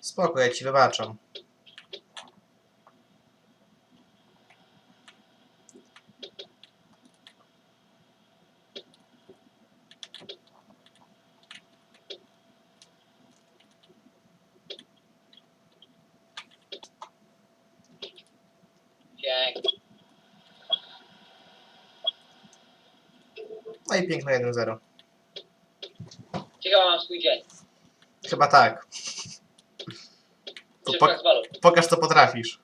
Spoko, ja ci wybaczam. No i piękne 1-0. Ciekawy mam swój dzień. Chyba tak. To Czy po, z balu. pokaż co potrafisz.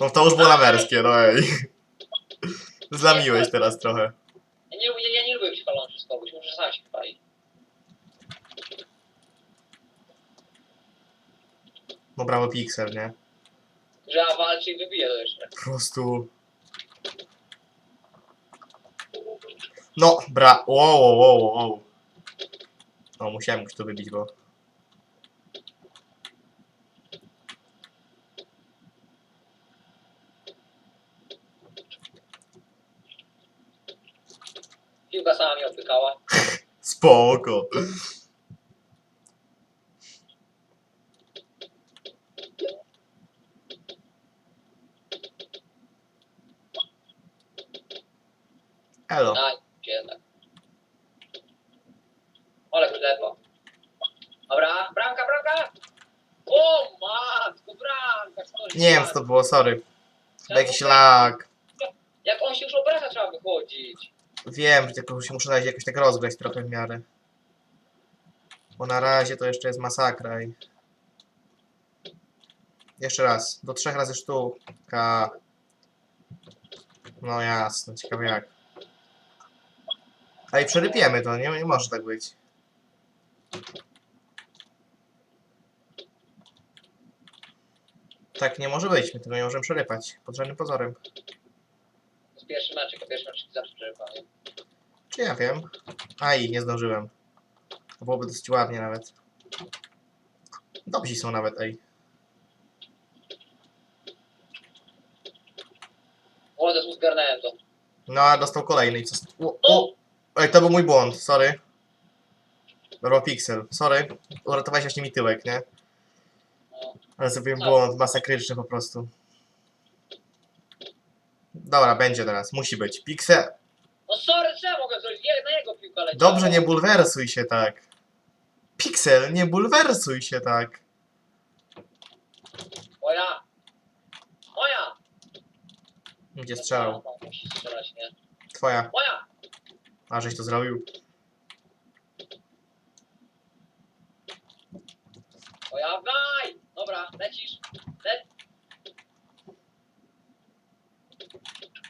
No to już było lamerskie, no ej. Zlamiłeś teraz trochę. Ja nie, lubię- ja nie lubię być chwalony przez kogoś, muszę sam się chwalić. No brawo Pixel, nie? Że ja walczy i wybiję to jeszcze. Po prostu... No, bra... Wow, wow, wow, wow. No, musiałem już to wybić, bo... Piłka sama mnie opykała. Spoko. Elo. Aj, jednak. Ole klepa. Dobra, bramka, bramka! O matko, bramka! Nie wiem co to było, sorry. Trzeba Jakiś lag. Jak on się już obraca, trzeba wychodzić. Wiem, tylko się muszę dać jakoś tak rozgrać trochę w miarę. Bo na razie to jeszcze jest masakra i... Jeszcze raz. Do trzech razy sztuka. No jasno, ciekawe jak. Ej, przerypiemy to, nie, nie może tak być. Tak nie może być, my tego nie możemy przerypać. Pod żadnym pozorem. Pierwszy meczek, a pierwszy zawsze ja wiem? Aj, nie zdążyłem. To byłoby dosyć ładnie nawet. Dobrzy są nawet, ej. O, to zgarnąłem to. No, a dostał kolejny i co... O, o! Ej, to był mój błąd, sorry. Dobra, Pixel, sorry. Uratowałeś właśnie mi tyłek, nie? No. Ale zrobiłem błąd masakryczny po prostu. Dobra, będzie teraz, musi być. Pixel, No sorry, ja mogę zrobić? Je- Na jego piłka leci. dobrze, nie bulwersuj się tak. Pixel, nie bulwersuj się tak. Moja! Moja! Gdzie strzelał? No, musi strzelać, nie? Twoja. Moja! A, żeś to zrobił. Moja, waj! Dobra, lecisz.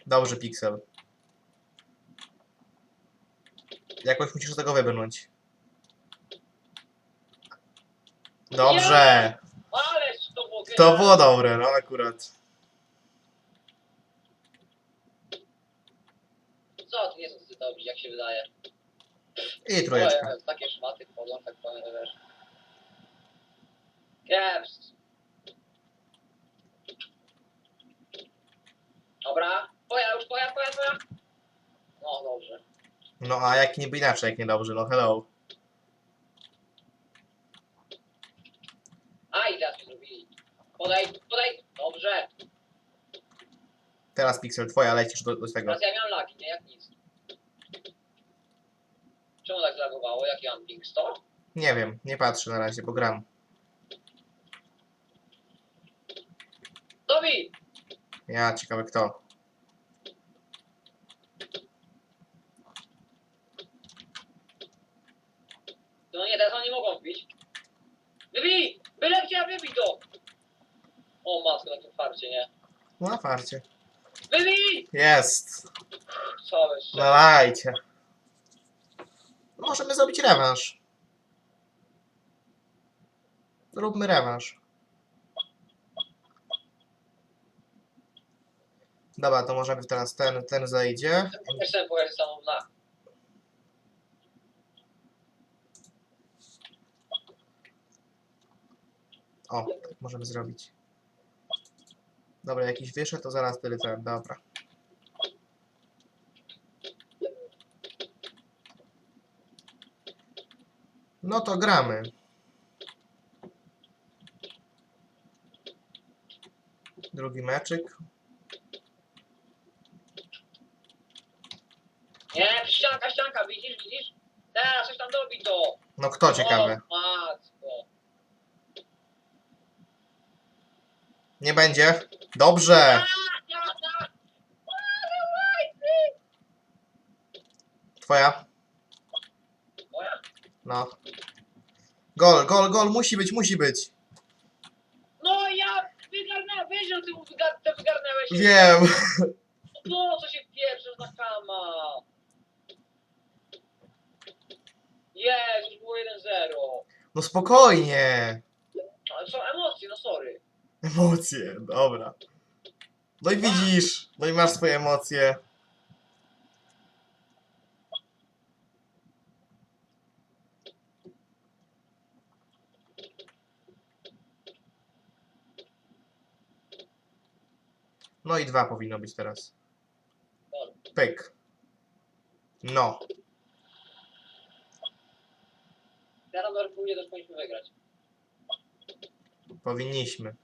Dobrze, Pixel. Jakoś musisz z tego wybrnąć. Dobrze. To było dobre, no akurat. Co, nie są tacy dobrzy, jak się wydaje. I trójeczka. Ojej, takie szmaty wchodzą, tak powiem, że wiesz. Keps. Dobra, twoja już, twoja, twoja, twoja. No, dobrze. No a jak niby inaczej, jak niedobrze, no hello. A, i teraz zrobili. Podaj, podaj. Dobrze. Teraz Pixel, twoja, lecisz do, do tego. Teraz ja miałem lagi, nie? Jak nic. Czemu tak zlagowało? Jaki mam ping? 100? Nie wiem, nie patrzę na razie, bo gram. Dobi! Ja, ciekawe kto. No mogą wbić. Wybij! Byle gdzie, wybij to! O matko, na tym farcie, nie? No na farcie. Wybij! Jest. Całe No szczęście. Nalajcie. Możemy zrobić rewanż. Zróbmy rewanż. Dobra, to możemy teraz ten, ten zejdzie. Też sobie powiedzieć samą na. O, tak możemy zrobić. Dobra, jakiś wyszedł, to zaraz ten, dobra. No to gramy. Drugi meczyk. Nie, ścianka, ścianka, widzisz, widzisz? Teraz coś tam dobi to. No kto ciekawe? O, matko. Nie będzie? Dobrze! Twoja? No. Gol, gol, gol, musi być, musi być. No ja wygarnąłem, wiesz, że ty wygar wygarnęłeś. Wiem. Po co się pieprzysz na kama? Już było 1-0. No spokojnie. Ale są emocje, no sorry. Emocje, dobra. No i widzisz, no i masz swoje emocje. No i dwa powinno być teraz. Pyk. No. Teraz też powinniśmy wygrać. Powinniśmy.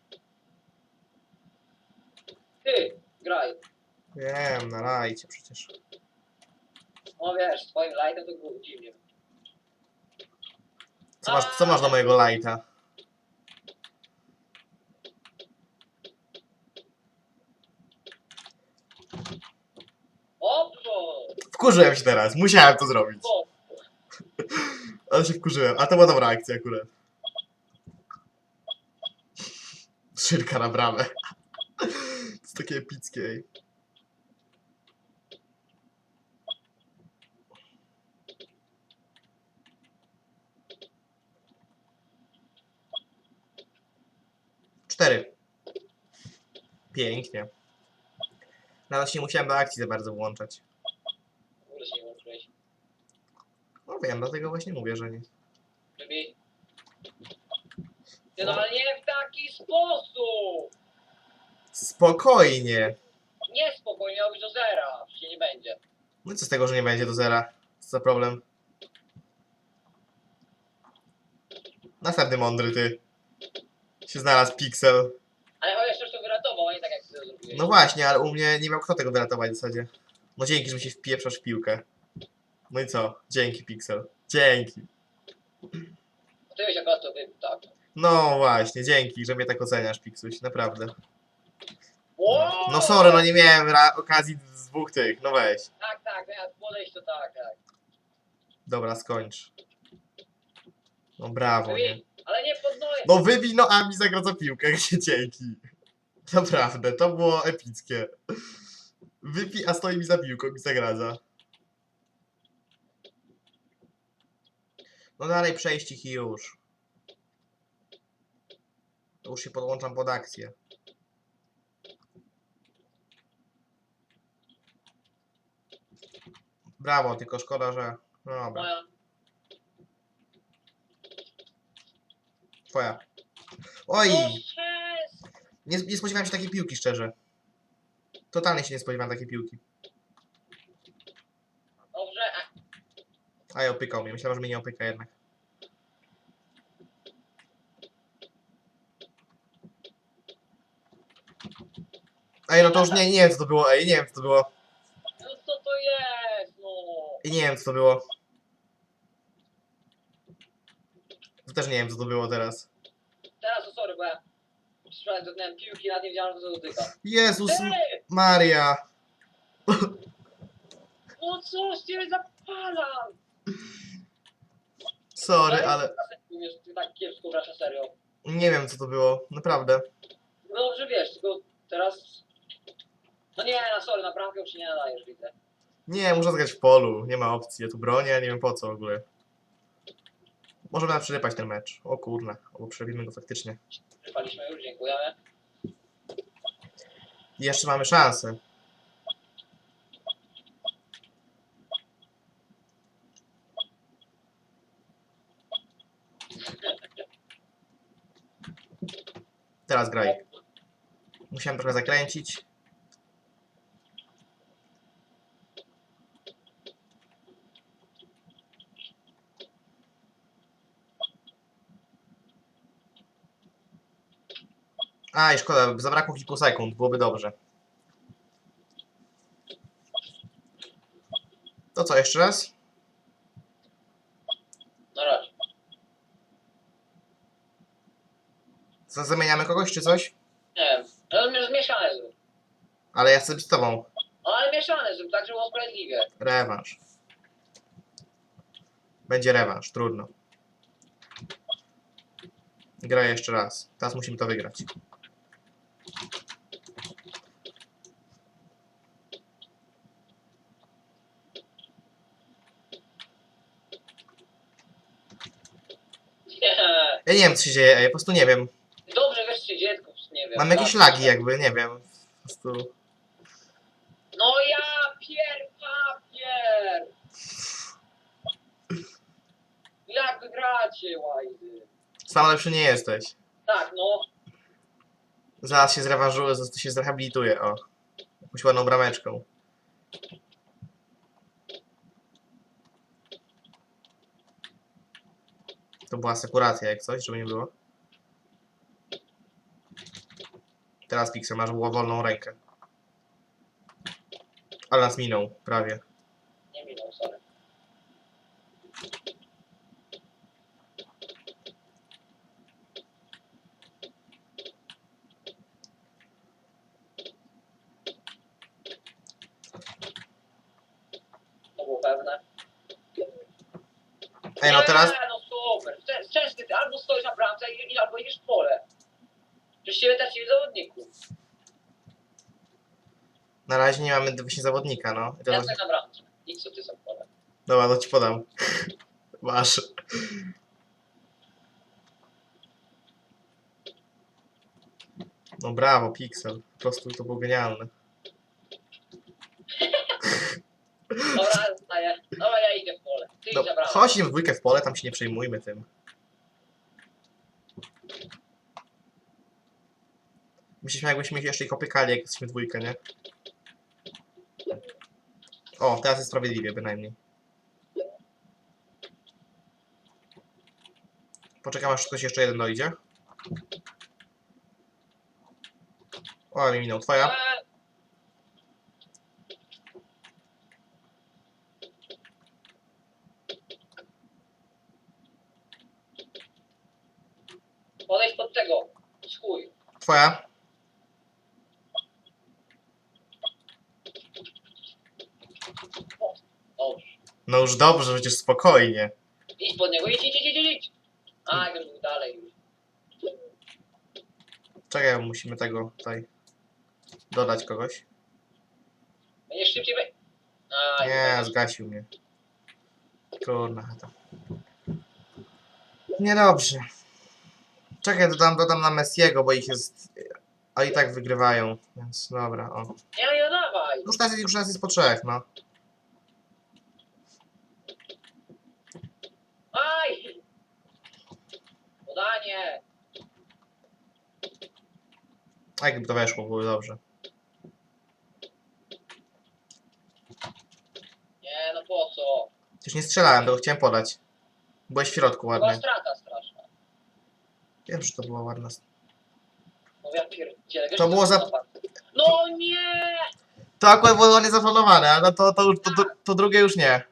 Ty, graj. Wiem, na lajcie przecież. No wiesz, twoim lightem to było dziwnie. Co masz, co masz do mojego lajta? Opo! Wkurzyłem się teraz, musiałem to zrobić. Ale się wkurzyłem, a to była dobra akcja akurat. Szyrka na bramę. Jest takie. Cztery. Pięknie. Nawet się nie musiałem do akcji za bardzo włączać. No wiem, dlatego właśnie mówię, że nie. Ty, no ale nie w taki sposób! Spokojnie. Nie spokojnie, być do zera. Przecież nie będzie. No i co z tego, że nie będzie do zera? Co za problem? Następny mądry ty. Się znalazł piksel. Ale chociaż coś to wyratował, a nie tak jak ty to zrobiłeś. No właśnie, ale u mnie nie miał kto tego wyratować w zasadzie. No dzięki, że mi się wpieprzasz w piłkę. No i co? Dzięki, piksel. Dzięki. Ty byś akurat to wybił, tak. No właśnie, dzięki, że mnie tak oceniasz, piksuś. Naprawdę. No sorry, no nie miałem ra- okazji z dwóch tych. No weź. Tak, tak, jak podejść to tak, tak. Dobra, skończ. No brawo, nie? Wybij, ale nie podnoję. No wybij no a mi zagrodza piłkę, dzięki. Naprawdę, to było epickie. Wypij, a stoi mi za piłką, mi zagradza. No dalej przejścig i już. To już się podłączam pod akcję. Brawo, tylko szkoda, że... No dobra, Moja. twoja. Oj! Nie, nie spodziewałem się takiej piłki, szczerze. Totalnie się nie spodziewałem takiej piłki. Dobrze, a, A ja opykał mnie. Myślałem, że mnie nie opyka jednak. Ej, no to już nie, nie wiem co to było, ej, nie wiem co to było. no co to jest, no. I nie wiem co to było. To też nie wiem co to było teraz. Teraz to sorry, bo ja przypadek dotknąłem piłki, nawet nie wiedziałem, to dotyka. Jezus! Maria. No co z ciebie zapalam? Sorry, ale Wiesz, ty tak kiepsko grasz na serio. nie wiem co to było. Naprawdę. No dobrze wiesz, tylko teraz... No nie, no sorry, na bramkę już się nie nadajesz, widzę. Nie, muszę zagrać w polu. Nie ma opcji. Ja tu bronię, nie wiem po co w ogóle. Możemy nawet przerypać ten mecz. O kurna, albo przerobimy go faktycznie. Przypaliśmy już, dziękujemy. I jeszcze mamy szansę. Teraz graj. Musiałem trochę zakręcić. A, i szkoda, zabrakło kilku sekund, byłoby dobrze. To co, jeszcze raz? Na razie. Zamieniamy kogoś czy coś? Nie wiem. No, mi- Mieszane zrób. Ale ja chcę być z tobą. No, ale mieszane zrób, tak żeby było sprawiedliwie. Rewanż. Będzie rewanż, trudno. Graj jeszcze raz. Teraz musimy to wygrać. Nie. Ja nie wiem co się dzieje, ej, po prostu nie wiem. Dobrze, wiesz czy dziecków, nie wiem. Mam jakieś tak. lagi jakby, nie wiem. Po prostu... No ja pier papier! Jak wy gracie, łajzy? Sam lepszy nie jesteś. Tak, no. Zaraz się zrewanżuję, zaraz się zrehabilituję, o. Jakąś ładną brameczką. To była sekuracja jak coś, żeby nie było. Teraz Pixel masz wolną rękę. Ale nas minął, prawie. Nie minął, sorry. To było pewne. Ej, no teraz... Nie, no super. Czę- Często ty albo stoisz na bramce i, i albo idziesz w pole. Przecież ciebie tracili zawodników. Na razie nie mamy właśnie zawodnika, no. I Ja teraz... na. Idź co ty. Dobra, to ci podam. Masz. No brawo, Pixel. Po prostu to było genialne. Dobra, staję. Dobra, ja idę w pole. Ty No, idź na chodź w dwójkę w pole, tam się nie przejmujmy tym. Myśleliśmy jakbyśmy jeszcze ich opykali, jak jesteśmy dwójkę, nie? O, teraz jest sprawiedliwie bynajmniej. Poczekam aż ktoś jeszcze jeden dojdzie. O, ale mi minął. Twoja? Podejdź pod tego. Skuj. Twoja? Dobrze. No już dobrze, przecież spokojnie. Idź pod niego, idź, idź, idź, idź, idź. A, jak był dalej już. Czekaj, musimy tego tutaj dodać kogoś. Będziesz szybciej be... A, Nie, zgasił mnie. Kurna chata. Niedobrze. Czekaj, dodam, dodam na Messiego, bo ich jest... A i tak wygrywają, więc dobra, o. Nie, nie dawaj. Już nas, już nas jest po trzech, no. Aj! Podanie. A jakby to weszło, byłoby dobrze. Nie, no po co? Już nie strzelałem, tylko chciałem podać. Byłeś w środku Była ładnie. strata straszna. Wiem, że to była ładna... No ja pierdzielę. wiesz, To co było za- No nie! To akurat było ładnie zaplanowane, ale to, to, już- to, to, to drugie już nie.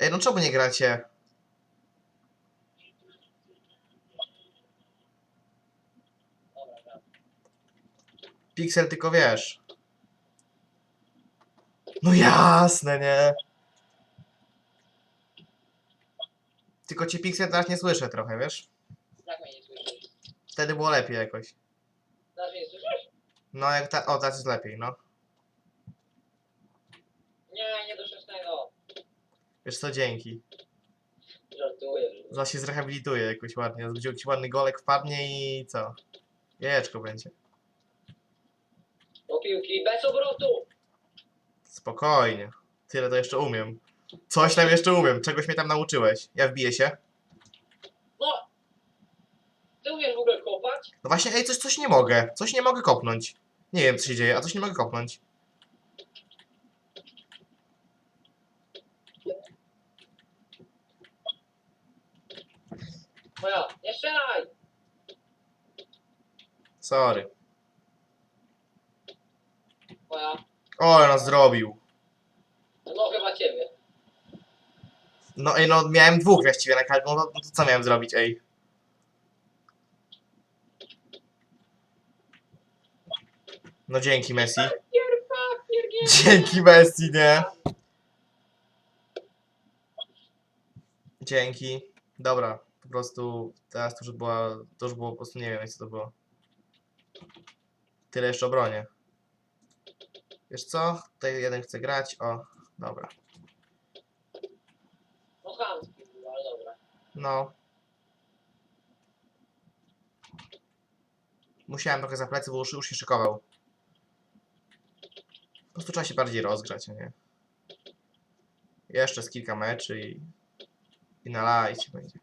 Ej, no czemu nie gracie? Pixel tylko wiesz. No jasne, nie? Tylko ci Pixel teraz nie słyszę trochę, wiesz? Jak mnie nie słyszysz? Wtedy było lepiej jakoś. Znaczy nie słyszysz? No jak ta... O, teraz jest lepiej, no. Nie, nie do szesnego. Wiesz co, dzięki. Żartuję. Zaraz się zrehabilituje jakoś ładnie. Będzie jakiś ładny golek wpadnie i co? Jajeczko będzie. Piłki bez obrotu. Spokojnie. Tyle to jeszcze umiem. Coś tam jeszcze umiem. Czegoś mnie tam nauczyłeś. Ja wbiję się. No! Ty umiesz w ogóle kopać? No właśnie, ej, coś, coś nie mogę. Coś nie mogę kopnąć. Nie wiem, co się dzieje, a coś nie mogę kopnąć. Moja, nie strzelaj! Sorry. Moja. O, nas zrobił. No chyba ciebie. No ej, no miałem dwóch właściwie na karku, no to, no to co miałem zrobić, ej? No dzięki Messi. Dzięki Messi, nie? Dzięki. Dobra, po prostu teraz to już była, to już było po prostu nie wiem co to było. Tyle jeszcze obronie. Wiesz co? Tutaj jeden chce grać, o, dobra. No chamski był, ale dobra. No. Musiałem trochę za plecy, bo już, już się szykował. Po prostu trzeba się bardziej rozgrzać, a nie? Jeszcze z kilka meczy i... I na lajcie będzie.